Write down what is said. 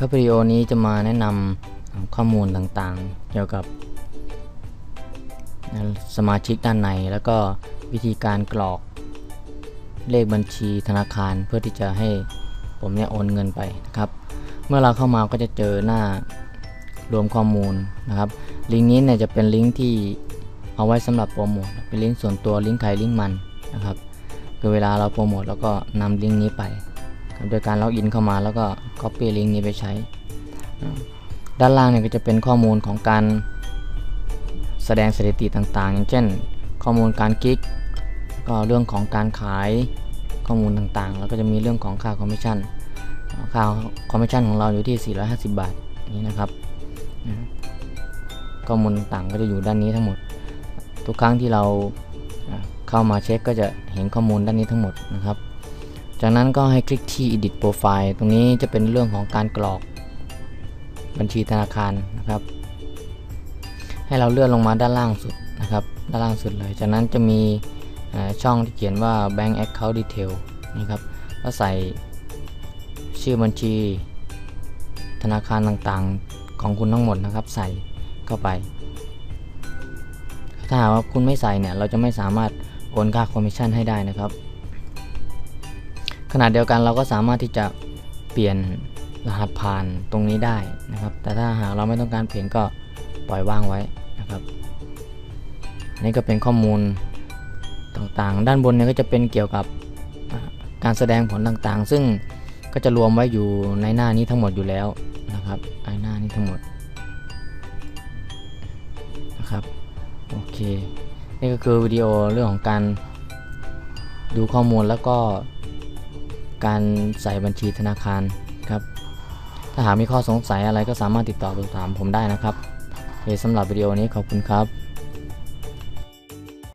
ครับวิดีโอนี้จะมาแนะนำข้อมูลต่างๆ เกี่ยวกับ สมาชิกด้านในแล้วก็วิธีการกรอก เลขบัญชีธนาคารเพื่อที่จะให้ผมเนี่ยโอนเงินไปนะครับ เมื่อเราเข้ามาก็จะเจอหน้ารวมข้อมูลนะครับ ลิงก์นี้เนี่ยจะเป็นลิงก์ที่เอาไว้สำหรับโปรโมทเป็นลิงก์ส่วนตัวลิงก์ใครลิงก์มันนะครับคือเวลาเราโปรโมทแล้วก็นำลิงก์นี้ไป โดยการล็อกอินเข้ามาแล้วก็ Copy ลิงก์นี้ไปใช้ ด้านล่างเนี่ยก็จะเป็นข้อมูลของการแสดงสถิติต่างๆ อย่างเช่น ข้อมูลการคลิกก็เรื่องของการขายข้อมูลต่างๆ แล้วก็จะมีเรื่องของค่าคอมมิชชั่นค่าคอมมิชชั่นของเราอยู่ที่ 450 บาทนี่นะครับข้อมูลต่างๆก็จะอยู่ด้านนี้ทั้งหมด ทุกครั้งที่เราเข้ามาเช็คก็จะเห็นข้อมูลด้านนี้ทั้งหมดนะครับ จากนั้นก็ให้คลิกที่ edit profile ตรงนี้จะเป็นเรื่องของการกรอกบัญชีธนาคารนะครับ ให้เราเลื่อนลงมาด้านล่างสุดนะครับ ด้านล่างสุดเลย จากนั้นจะมีช่องที่เขียนว่า bank account detail นี่ครับ ก็ใส่ชื่อบัญชีธนาคารต่างๆของคุณทั้งหมดนะครับ ใส่เข้าไป ถ้าหากว่าคุณไม่ใส่เนี่ย เราจะไม่สามารถโอนค่าคอมมิชชั่นให้ได้นะครับ ขณะเดียวกันเราก็สามารถที่จะเปลี่ยนรหัสผ่านตรงนี้ได้นะครับ แต่ถ้าหากเราไม่ต้องการเปลี่ยนก็ปล่อยว่างไว้นะครับนนี้ก็เป็นข้อมูลต่างๆ ด้านบนเนี่ยก็จะเป็นเกี่ยวกับการแสดงผลต่างๆ ซึ่งก็จะรวมไว้อยู่ในหน้านี้ทั้งหมดอยู่แล้วนะครับในหน้านี้ทั้งหมดนะครับโอเค นี่ก็คือวิดีโอเรื่องของการดูข้อมูลแล้วก็ การใส่บัญชีธนาคารครับ ถ้าหากมีข้อสงสัยอะไรก็สามารถติดต่อสอบถามผมได้นะครับโอเคสำหรับวิดีโอนี้ขอบคุณครับ